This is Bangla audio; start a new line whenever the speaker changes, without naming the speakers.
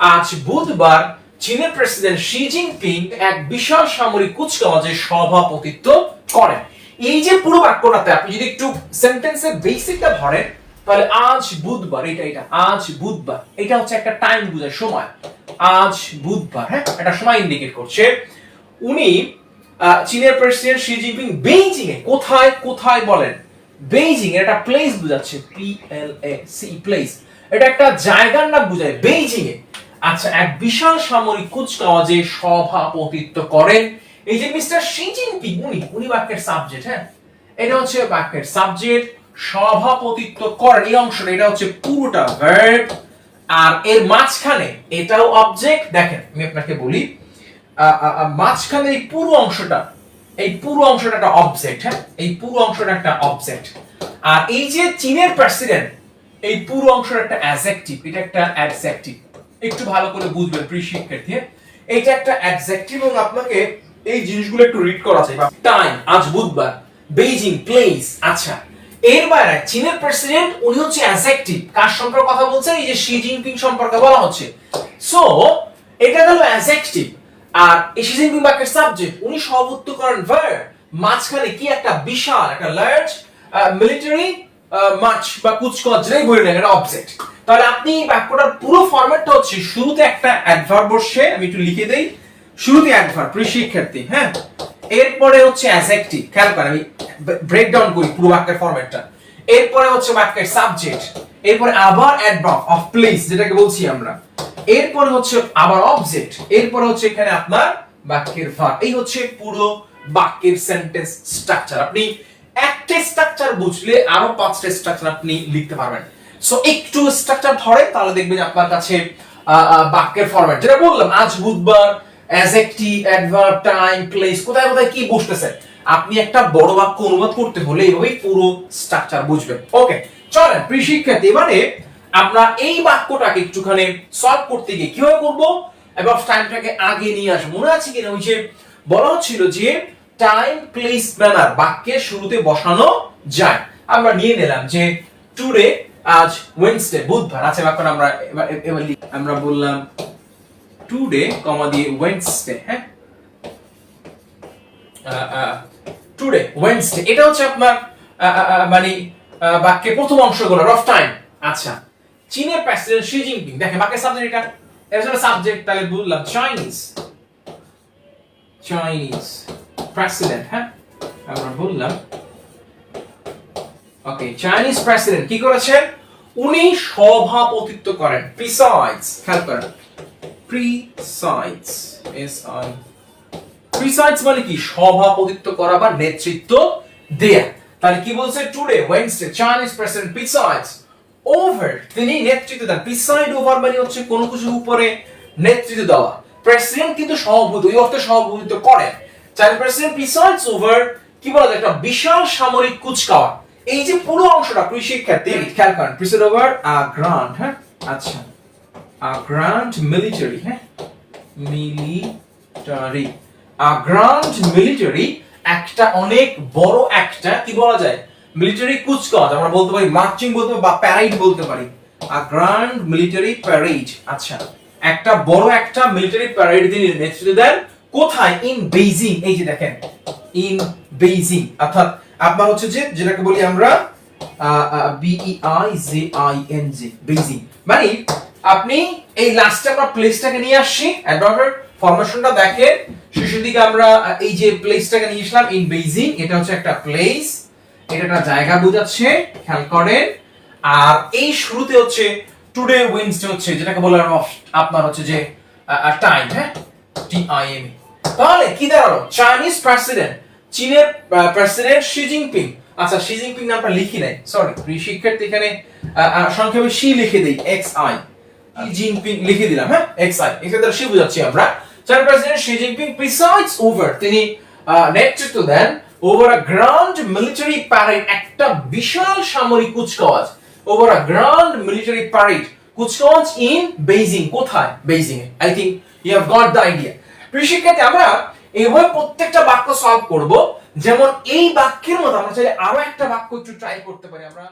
আজ বুধবার চীনের প্রেসিডেন্ট শি জিনপিং এক বিশাল সামরিক কুচকাওয়াজে সভাপতিত্ব করেন। এই যে পুরো বাক্যটাতে আপনি যদি একটু সেন্টেন্সের বেসিকটা ধরেন, তাহলে আজ বুধবার, এটা এটা, আজ বুধবার, এটা হচ্ছে একটা টাইম বোঝায় সময়। আজ বুধবার হ্যাঁ একটা সময় ইন্ডিকেট করছে। উনি চীনের প্রেসিডেন্ট শি জিনপিং বেইজিং এ কোথায় কোথায় বলেন? বেইজিং এটা প্লেস বোঝাচ্ছে P L A C place এটা একটা জায়গার নাম বোঝায় বেইজিং এ আচ্ছা এক বিশাল সামরিক কুচকাওয়াজে সভাপতিত্ব করেন। এই যে মিস্টার শি জিনপিং, উনি উনি বাক্যের সাবজেক্ট হ্যাঁ? এটা হচ্ছে বাক্যের সাবজেক্ট সভাপতিত্ব করেন। এই অংশটা, এটা হচ্ছে পুরোটা ভার্ব আর এর মাঝখানে এটাও অবজেক্ট দেখেন, আমি আপনাকে বলি মাঝখানে এই পুরো অংশটা, এই পুরো অংশটা একটা অবজেক্ট হ্যাঁ? এই পুরো অংশটা একটা অবজেক্ট আর এই যে চীনের প্রেসিডেন্ট এই পুরো অংশটা একটা অ্যাডজেক্টিভ এটা একটা অ্যাডজেক্টিভ একটু ভালো করে বুঝবেন প্রিয় শিক্ষার্থী? এটা একটা অ্যাডজেক্টিভ এবং আপনাকে এই জিনিসগুলো একটু রিড করা চাই টাইম আজ বুধবার। বেইজিং প্লেস আচ্ছা। এর চীনের প্রেসিডেন্ট উনি হচ্ছে অ্যাডজেক্টিভ কার সম্পর্কে কথা বলছেন? এই যে শি জিনপিং সম্পর্কে বলা হচ্ছে। সো এটা হলো অ্যাডজেক্টিভ আর এই শি জিনপিং বাক্যের সাবজেক্ট উনি সভাপত্য করেন ভার্ব মাঝখানে কি একটা বিশাল, একটা লার্জ মিলিটারি মার্চ বা কুচকাওয়াজ যেটাই বলি না এটা অবজেক্ট তাহলে আপনি বাক্যটার পুরো ফরম্যাটটা হচ্ছে শুরুতে একটা অ্যাডভার্ব বসে, আমি একটু লিখে দেই। শুরুতে অ্যাডভার্ব প্রিয় শিক্ষার্থী হ্যাঁ? এরপরে হচ্ছে অ্যাডজেক্টিভ খেয়াল করেন, আমি ব্রেকডাউন করি পুরো বাক্যের ফরম্যাটটা এরপরে হচ্ছে বাক্যের সাবজেক্ট এরপরে আবার অ্যাডভার্ব অফ প্লেস যেটাকে বলছি আমরা। এরপরে হচ্ছে আবার অবজেক্ট এরপরে হচ্ছে এখানে আপনার বাক্যের ভার্ব এই হচ্ছে পুরো বাক্যের সেন্টেন্স স্ট্রাকচার আপনি একটা স্ট্রাকচার বুঝলে আরও পাঁচটা স্ট্রাকচার আপনি লিখতে পারবেন। সো একটু স্ট্রাকচার ধরে, তাহলে দেখবেন আপনার কাছে বাক্যের ফরম্যাট যেটা বললাম, আজ বুধবার অ্যাজেক্টিভ অ্যাডভার্ব টাইম প্লেস কোথায় কোথায় কি বসতেছে আপনি একটা বড় বাক্য অনুবাদ করতে হলে এইভাবেই পুরো স্ট্রাকচার বুঝবেন। ওকে চলেন, প্রিয় এবারে আমরা এই বাক্যটাকে একটুখানি সলভ করতে গিয়ে কীভাবে করব? এবং টাইমটাকে আগে নিয়ে আসব। মনে আছে কিনা? ওই যে বলা হচ্ছিল যে টাইম প্লেস ম্যানার বাক্যের শুরুতে বসানো যায়। আমরা নিয়ে নিলাম যে টুডে আজ ওয়েনসডে বুধবার। আছে বাক্যটা আমরা এবার আমরা বললাম টুডে কমা দিয়ে ওয়েনসডে হ্যাঁ? টুডে ওয়েনসডে এটা হচ্ছে আপনার মানে আহ, বাক্যের প্রথম অংশগুলো রফ টাইম আচ্ছা চীনের প্রেসিডেন্ট শি জিনপিং। দেখেন বাক্যের সাবজেক্ট এটা। এর সাবজেক্ট তাহলে বললাম চাইনিজ চাইনিজ প্রেসিডেন্ট হ্যাঁ আমরা বললাম ওকে চাইনিজ প্রেসিডেন্ট কি করেছেন? উনি সভাপতিত্ব করেন প্রিসাইডস খেয়াল করেন প্রিসাইডস এস আই প্রিসাইডস মানে কি? সভাপতিত্ব করা বা নেতৃত্ব দেয়া। তাহলে কি বলছে? Today Wednesday Chinese president presides over তিনি নেতৃত্ব দেন। প্রিসাইড ওভার মানে হচ্ছে কোনো কিছুর উপরে নেতৃত্ব দেওয়া। প্রেসিডেন্ট কিন্তু সভাপতি, ওই অর্থে সভাপতিত্ব করেন। চাইনিজ প্রেসিডেন্ট প্রিসাইডস ওভার কি বলা একটা বিশাল সামরিক কুচকাওয়া এই যে পুরো অংশটা কৃষি শিক্ষার্থী খেয়াল করেন প্রিসাইড ওভার আ গ্রান্ড হ্যাঁ? আচ্ছা। আ গ্রান্ড মিলিটারি হ্যাঁ? মিলিটারি আ গ্রান্ড মিলিটারি একটা অনেক বড় একটা কি বলা যায় মিলিটারি কুচকাওয়াজ। আমরা বলতে পারি মার্চিং বলতে পারি বা প্যারেড বলতে পারি। আ গ্রান্ড মিলিটারি প্যারেড আচ্ছা। একটা বড় একটা মিলিটারি প্যারেড তিনি নেতৃত্ব দেন কোথায়? ইন বেইজিং এই যে দেখেন। ইন বেইজিং অর্থাৎ আপনার হচ্ছে যে, যেটাকে বলি আমরা B J I N G Beijing মানে আপনি এই আমরা প্লেসটাকে নিয়ে আসছি। অ্যাডভার্টার ফরমেশনটা দেখেন। শেষের দিকে আমরা এই যে প্লেসটাকে নিয়ে আসলাম ইন বেইজিং এটা হচ্ছে একটা প্লেস এটা একটা জায়গা বোঝাচ্ছে, খেয়াল করেন। আর এই শুরুতে হচ্ছে টুডে উইন্সডে হচ্ছে, যেটাকে বলে আমরা আপনার হচ্ছে যে টাইম হ্যাঁ? টি আই এম তাহলে কি দাঁড়াল? চাইনিজ প্রেসিডেন্ট চীনের প্রেসিডেন্ট শি জিনপিং আচ্ছা শি জিনপিং নামটা লিখি নাই সরি শিক্ষার্থী এখানে সংক্ষেপে শি লিখে দেই এক্স আই শি জিনপিং লিখে দিলাম হ্যাঁ? এক্স আই এক্ষেত্রে শি বোঝাচ্ছি আমরা। Chinese president Xi Jinping presides over তিনি নেতৃত্ব দেন over a grand military parade একটা বিশাল সামরিক কুচকাওয়াজ। Over a grand military parade কুচকাওয়াজ in Beijing কোথায়? Beijing I think you have got the idea শিক্ষার্থী আমরা এইভাবে প্রত্যেকটা বাক্য সলভ করব। যেমন এই বাক্যের মতো আমরা চাইলে আরও একটা বাক্য একটু ট্রাই করতে পারি। আমরা